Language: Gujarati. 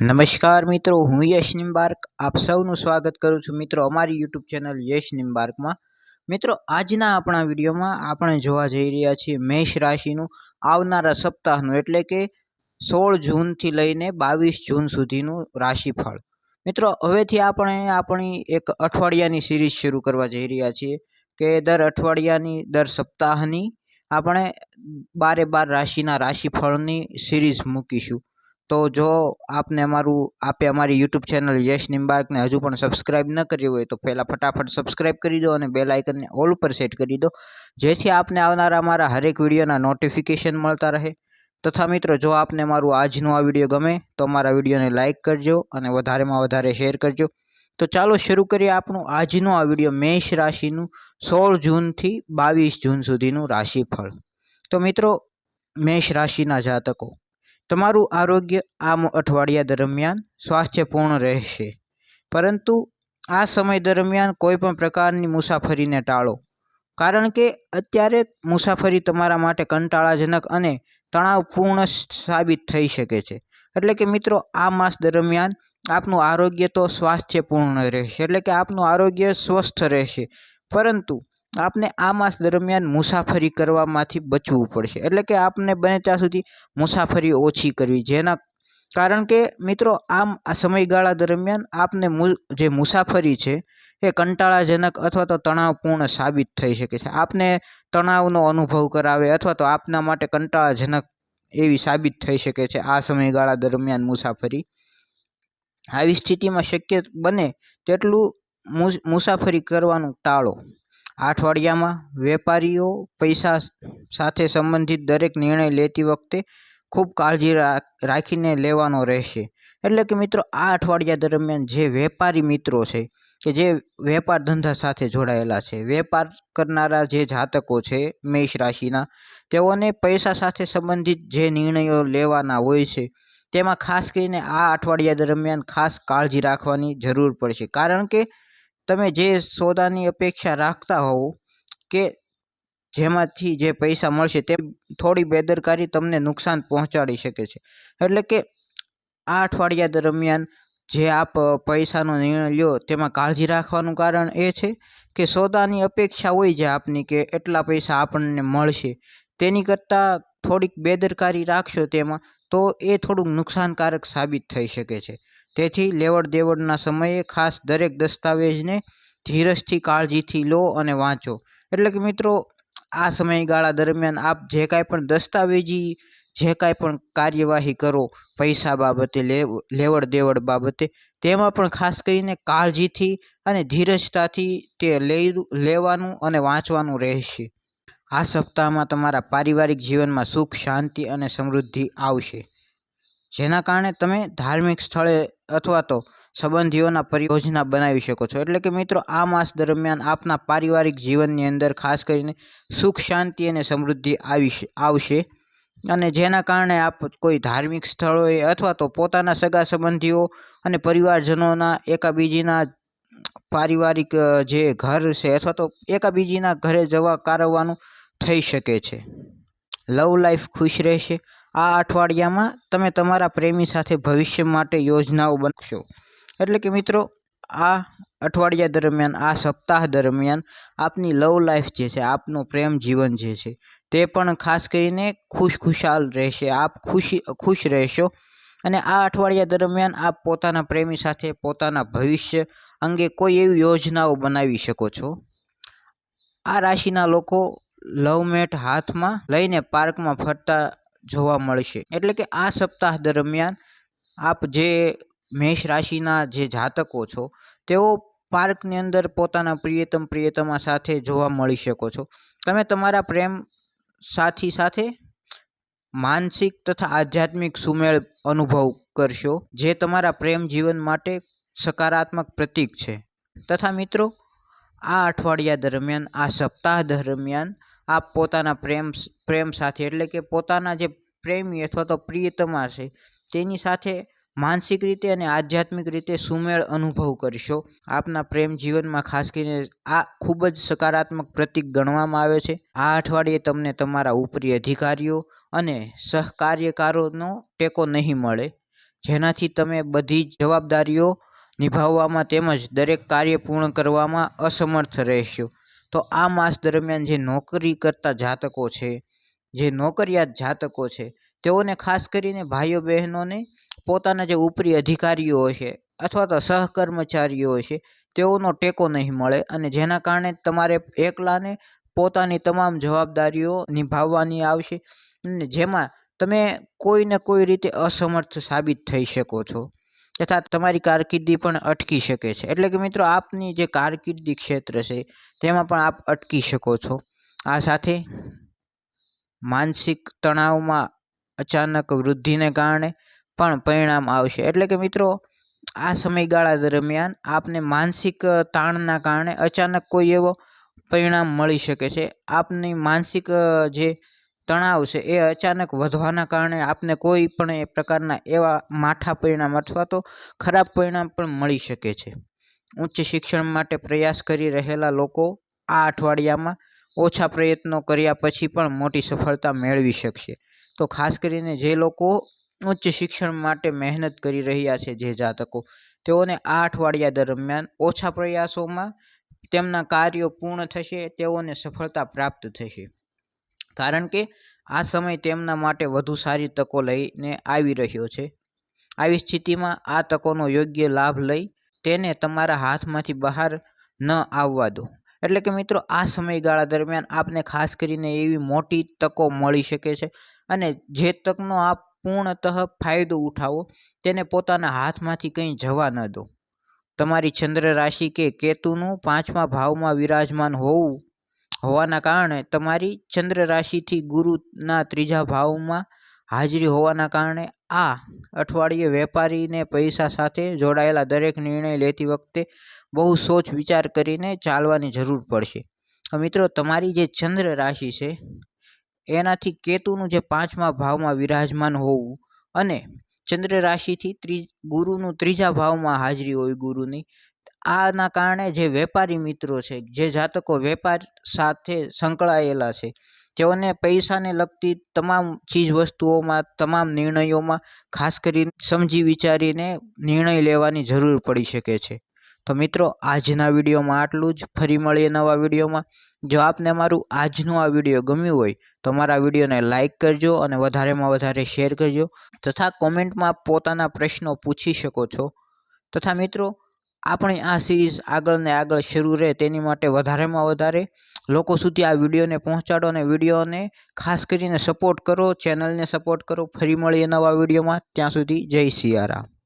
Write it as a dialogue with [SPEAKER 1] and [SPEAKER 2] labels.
[SPEAKER 1] નમસ્કાર મિત્રો, હું યશ નિમ્બાર્ક આપ સૌનું સ્વાગત કરું છું મિત્રો અમારી યુટ્યુબ ચેનલ યશ નિમ્બાર્કમાં મિત્રો, આજના આપણા વિડીયોમાં આપણે જોવા જઈ રહ્યા છીએ મેષ રાશિનું આવનારા સપ્તાહનું, એટલે કે સોળ જૂનથી લઈને બાવીસ જૂન સુધીનું રાશિફળ. મિત્રો, હવેથી આપણે આપણી એક અઠવાડિયાની સિરીઝ શરૂ કરવા જઈ રહ્યા છીએ કે દર અઠવાડિયાની, દર સપ્તાહની આપણે બારે બાર રાશિના રાશિફળની સિરીઝ મૂકીશું. તો જો આપને અમારું, આપે અમારી યુટ્યુબ ચેનલ યશ નિમ્બાર્કને હજુ પણ સબસ્ક્રાઇબ ન કરી હોય તો પહેલાં ફટાફટ સબસ્ક્રાઇબ કરી દો અને બેલ આઇકનને ઓલ ઉપર સેટ કરી દો. જેથી આપને આવનારા અમારા હરેક વિડીયોના નોટિફિકેશન મળતા રહે. તથા મિત્રો, જો આપને મારું આજનું આ વીડિયો ગમે તો અમારા વિડીયોને લાઇક કરજો અને વધારેમાં વધારે શેર કરજો. તો ચાલો શરૂ કરીએ આપણું આજનું આ વીડિયો મેષ રાશિનું સોળ જૂનથી બાવીસ જૂન સુધીનું રાશિફળ. તો મિત્રો, મેષ રાશિના જાતકો તમારું આરોગ્ય આ અઠવાડિયા દરમિયાન સ્વાસ્થ્યપૂર્ણ રહેશે. પરંતુ આ સમય દરમિયાન કોઈપણ પ્રકારની મુસાફરીને ટાળો. કારણ કે અત્યારે મુસાફરી તમારા માટે કંટાળાજનક અને તણાવપૂર્ણ સાબિત થઈ શકે છે. એટલે કે મિત્રો, આ માસ દરમિયાન આપનું આરોગ્ય તો સ્વાસ્થ્યપૂર્ણ રહેશે. એટલે કે આપનું આરોગ્ય સ્વસ્થ રહેશે. પરંતુ આપને આ માસ દરમિયાન મુસાફરી કરવામાંથી બચવું પડશે. એટલે કે આપને બને ત્યાં સુધી મુસાફરી ઓછી કરવી. જેના કારણ કે મિત્રો, આમ આ સમયગાળા દરમિયાન આપને જે મુસાફરી છે, એ કંટાળાજનક અથવા તો તણાવપૂર્ણ સાબિત થઈ શકે છે. આપને તણાવનો અનુભવ કરાવે અથવા તો આપના માટે કંટાળાજનક એવી સાબિત થઈ શકે છે આ સમયગાળા દરમિયાન મુસાફરી. આવી સ્થિતિમાં શક્ય બને તેટલું મુસાફરી કરવાનું ટાળો. અઠવાડિયામાં વેપારીઓ પૈસા સાથે સંબંધિત દરેક નિર્ણય લેતી વખતે ખૂબ કાળજી રાખીને લેવાનો રહેશે. એટલે કે મિત્રો, આ અઠવાડિયા દરમિયાન જે વેપારી મિત્રો છે, કે જે વેપાર ધંધા સાથે જોડાયેલા છે, વેપાર કરનારા જે જાતકો છે, મેષ રાશિના, તેઓને પૈસા સાથે સંબંધિત જે નિર્ણયો લેવાના હોય છે, તેમાં ખાસ કરીને આ અઠવાડિયા દરમિયાન ખાસ કાળજી રાખવાની જરૂર પડશે. કારણ કે તમે જે સોદાની અપેક્ષા રાખતા હોવ કે જેમાંથી જે પૈસા મળશે તે થોડી બેદરકારી તમને નુકસાન પહોંચાડી શકે છે. એટલે કે આ અઠવાડિયા દરમિયાન જે આપ પૈસાનો નિર્ણય લ્યો તેમાં કાળજી રાખવાનું કારણ એ છે કે સોદાની અપેક્ષા હોય છે આપની કે એટલા પૈસા આપણને મળશે. તેની કરતાં થોડીક બેદરકારી રાખશો તેમાં તો એ થોડુંક નુકસાનકારક સાબિત થઈ શકે છે. તેથી લેવડ દેવડના સમયે ખાસ દરેક દસ્તાવેજને ધીરજથી કાળજીથી લો અને વાંચો. એટલે કે મિત્રો, આ સમયગાળા દરમિયાન આપ જે કાંઈ પણ દસ્તાવેજી, જે કાંઈ પણ કાર્યવાહી કરો પૈસા બાબતે લેવડ દેવડ બાબતે, તેમાં પણ ખાસ કરીને કાળજીથી અને ધીરજતાથી તે લેવાનું અને વાંચવાનું રહેશે. આ સપ્તાહમાં તમારા પારિવારિક જીવનમાં સુખ, શાંતિ અને સમૃદ્ધિ આવશે. જેના કારણે તમે ધાર્મિક સ્થળે અથવા તો સંબંધીઓના પરિયોજના બનાવી શકો છો. એટલે કે મિત્રો, આ માસ દરમિયાન આપના પારિવારિક જીવનની અંદર ખાસ કરીને સુખ, શાંતિ અને સમૃદ્ધિ આવી આવશે. અને જેના કારણે આપ કોઈ ધાર્મિક સ્થળોએ અથવા તો પોતાના સગા સંબંધીઓ અને પરિવારજનોના એકાબીજીના પારિવારિક જે ઘર છે અથવા તો એકાબીજીના ઘરે જવા કારવવાનું થઈ શકે છે. લવ લાઈફ ખુશ રહેશે. આ અઠવાડિયામાં તમે તમારા પ્રેમી સાથે ભવિષ્ય માટે યોજનાઓ બનાવશો. એટલે કે મિત્રો, આ અઠવાડિયા દરમિયાન, આ સપ્તાહ દરમિયાન આપની લવ લાઈફ જે છે, આપનું પ્રેમ જીવન જે છે, તે પણ ખાસ કરીને ખુશ ખુશાલ રહેશે. આપ ખુશી, ખુશ રહેશો. અને આ અઠવાડિયા દરમિયાન આપ પોતાના પ્રેમી સાથે પોતાના ભવિષ્ય અંગે કોઈ એવી યોજનાઓ બનાવી શકો છો. આ રાશિના લોકો લવમેટ હાથમાં લઈને પાર્કમાં ફરતા જોવા મળશે. એટલે કે આ સપ્તાહ દરમિયાન આપ જે મેષ રાશિના જે જાતકો છો, તેઓ પાર્કની અંદર પોતાના પ્રિયતમ પ્રિયતમા સાથે જોવા મળી શકો છો. તમે તમારા પ્રેમ સાથી સાથે માનસિક તથા આધ્યાત્મિક સુમેળ અનુભવ કરશો, જે તમારા પ્રેમ જીવન માટે સકારાત્મક પ્રતીક છે. તથા મિત્રો, આ અઠવાડિયા દરમિયાન, આ સપ્તાહ દરમિયાન આપ પોતાના પ્રેમ પ્રેમ સાથે, એટલે કે પોતાના જે પ્રેમી અથવા તો પ્રિયતમા છે, તેની સાથે માનસિક રીતે અને આધ્યાત્મિક રીતે સુમેળ અનુભવ કરશો. આપના પ્રેમ જીવનમાં ખાસ કરીને આ ખૂબ જ સકારાત્મક પ્રતીક ગણવામાં આવે છે. આ અઠવાડિયે તમને તમારા ઉપરી અધિકારીઓ અને સહકાર્યકારોનો ટેકો નહીં મળે, જેનાથી તમે બધી જ જવાબદારીઓ નિભાવવામાં તેમજ દરેક કાર્ય પૂર્ણ કરવામાં અસમર્થ રહેશો. તો આ માસ દરમિયાન જે નોકરી કરતા જાતકો છે, જે નોકરિયાત જાતકો છે, તેઓને ખાસ કરીને ભાઈઓ બહેનોને પોતાના જે ઉપરી અધિકારીઓ છે અથવા તો સહકર્મચારીઓ છે તેઓનો ટેકો નહીં મળે અને જેના કારણે તમારે એકલાને પોતાની તમામ જવાબદારીઓ નિભાવવાની આવશે અને જેમાં તમે કોઈને કોઈ રીતે અસમર્થ સાબિત થઈ શકો છો. તથા તમારી કારકિર્દી પણ અટકી શકે છે. એટલે કે મિત્રો, આપની જે કારકિર્દી ક્ષેત્ર છે, તેમાં પણ આપ અટકી શકો છો. આ સાથે માનસિક તણાવમાં અચાનક વૃદ્ધિને કારણે પણ પરિણામ આવશે. એટલે કે મિત્રો, આ સમયગાળા દરમિયાન આપને માનસિક તાણના કારણે અચાનક કોઈ એવો પરિણામ મળી શકે છે. આપની માનસિક જે તણાવ છે, એ અચાનક વધવાના કારણે આપને કોઈ પણ એ પ્રકારના એવા માઠા પરિણામ અથવા તો ખરાબ પરિણામ પણ મળી શકે છે. ઉચ્ચ શિક્ષણ માટે પ્રયાસ કરી રહેલા લોકો આ અઠવાડિયામાં ઓછા પ્રયત્નો કર્યા પછી પણ મોટી સફળતા મેળવી શકશે. તો ખાસ કરીને જે લોકો ઉચ્ચ શિક્ષણ માટે મહેનત કરી રહ્યા છે, જે જાતકો, તેઓને આ અઠવાડિયા દરમિયાન ઓછા પ્રયાસોમાં તેમના કાર્યો પૂર્ણ થશે, તેઓને સફળતા પ્રાપ્ત થશે. કારણ કે આ સમય તેમના માટે વધુ સારી તકો લઈને આવી રહ્યો છે. આવી સ્થિતિમાં આ તકોનો યોગ્ય લાભ લઈ તેને તમારા હાથમાંથી બહાર ન આવવા દો. એટલે કે મિત્રો, આ સમયગાળા દરમિયાન આપને ખાસ કરીને એવી મોટી તકો મળી શકે છે અને જે તકનો આપ પૂર્ણતઃ ફાયદો ઉઠાવો, તેને પોતાના હાથમાંથી કંઈ જવા ન દો. તમારી ચંદ્ર રાશિ કે કેતુનું પાંચમા ભાવમાં વિરાજમાન હોવું હોવાના કારણે તમારી ચંદ્ર રાશિથી ગુરુના ત્રીજા ભાવમાં હાજરી હોવાના કારણે આ અઠવાડિયે વેપારીને પૈસા સાથે જોડાયેલા દરેક નિર્ણય લેતી વખતે બહુ સોચ વિચાર કરીને ચાલવાની જરૂર પડશે. મિત્રો, તમારી જે ચંદ્ર રાશિ છે, એનાથી કેતુનું જે પાંચમા ભાવમાં વિરાજમાન હોવું અને ચંદ્ર રાશિથી ત્રી ગુરુનું ત્રીજા ભાવમાં હાજરી હોય ગુરુની આના કારણે જે વેપારી મિત્રો છે, જે જાતકો વેપાર સાથે સંકળાયેલા છે, તેઓને પૈસાને લગતી તમામ ચીજ વસ્તુઓમાં, તમામ નિર્ણયોમાં ખાસ કરીને સમજી વિચારીને નિર્ણય લેવાની જરૂર પડી શકે છે. તો મિત્રો, આજના વિડીયોમાં આટલું જ. ફરી મળીએ નવા વિડીયોમાં. જો આપને મારું આજનું આ વીડિયો ગમ્યું હોય, તો મારા વિડીયોને લાઇક કરજો અને વધારેમાં વધારે શેર કરજો તથા કોમેન્ટમાં પોતાના પ્રશ્નો પૂછી શકો છો. તથા મિત્રો આપણી આ સિરીઝ આગળ ને આગળ શરૂ રહે તેની માટે વધારેમાં વધારે લોકો સુધી આ વિડીયોને પહોંચાડો અને વિડીયોને ખાસ કરીને સપોર્ટ કરો ચેનલને સપોર્ટ કરો, ફરી મળીએ નવા વિડીયોમાં. ત્યાં સુધી જય સિયારામ.